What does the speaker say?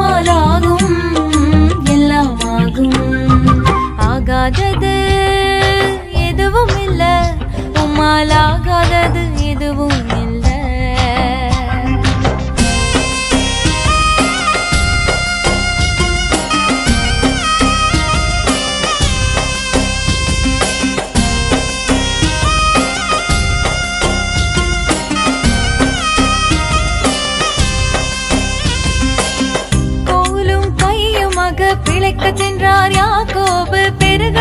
நம்மாலாகும் எல்லாம் ஆகும் ஆகாதது எதுவும் இல்லை உம்மாலாகாதது எதுவும் இழைக்க சென்றார் யாக்கோபு பெருக